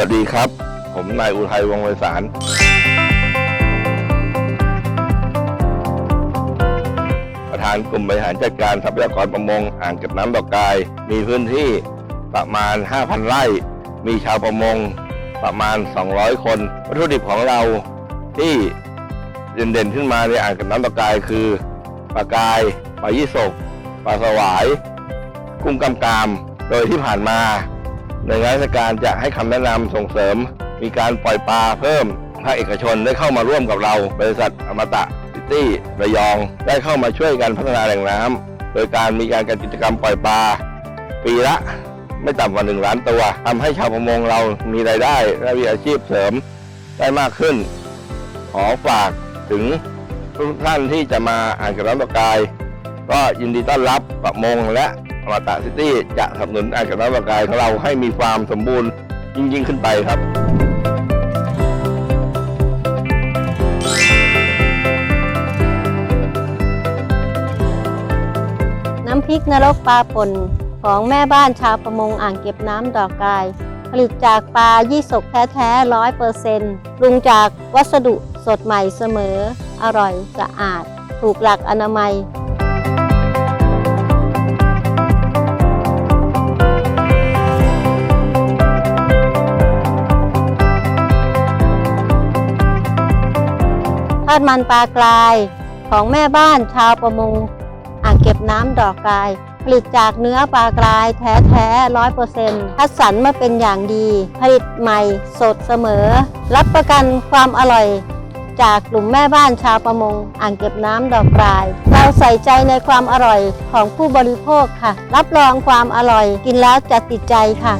วัสดีครับ ผมนายอุทัยวงไพศาลประธานกลุ่มบริหารจัดการทรัพยากรประมงอ่างเก็บน้ำดอกกาย มีพื้นที่ประมาณ 5,000 ไร่ มีชาวประมงประมาณ 200 คน วัตถุดิบของเราที่เด่นๆขึ้นมาในอ่างเก็บน้ำดอกกายคือปลากายปลายี่สกปลาสวาย กุ้งกำกาม โดยที่ผ่านมา หน่วยงานราชการจะให้คำแนะนำส่งเสริม มีการปล่อยปลาเพิ่มภาคเอกชนได้เข้ามาร่วมกับเรา บริษัทอมตะซิตี้ระยอง ได้เข้ามาช่วยกันพัฒนาแหล่งน้ำโดยการมีการจัดกิจกรรมปล่อยปลา ปีละไม่ต่ำกว่าหนึ่งล้านตัวทำให้ชาวประมงเรามีรายได้และมีอาชีพเสริมได้มากขึ้น ขอฝากถึงทุกท่านที่จะมาอ่านกับน้ำตกกาย ก็ยินดีต้อนรับประมงและ อมตะซิตี้จะสนับสนุนอางเกับน้ำตกายของเราให้มีความสมบูรณ์ยิ่งขึ้นไปครับน้ำพริกนรกปลาป่นของแม่บ้านชาวประมงอ่างเก็บน้ำดอกกาย ผลิตจากปลายี่สกแท้ๆร้อยเปอร์เซนต์ปรุงจากวัสดุสดใหม่เสมอ อร่อยสะอาด ถูกหลักอนามัย ทอดมันปลากรายของแม่บ้านชาวประมงอ่างเก็บน้ำดอกกาย ผลิตจากเนื้อปลากรายแท้ๆร้อยเปอร์เซ็นต์คัดสรรมาเป็นอย่างดี ผลิตใหม่สดเสมอ รับประกันความอร่อย จากกลุ่มแม่บ้านชาวประมง อ่างเก็บน้ำดอกกราย เราใส่ใจในความอร่อยของผู้บริโภคค่ะ รับรองความอร่อย กินแล้วจะติดใจค่ะ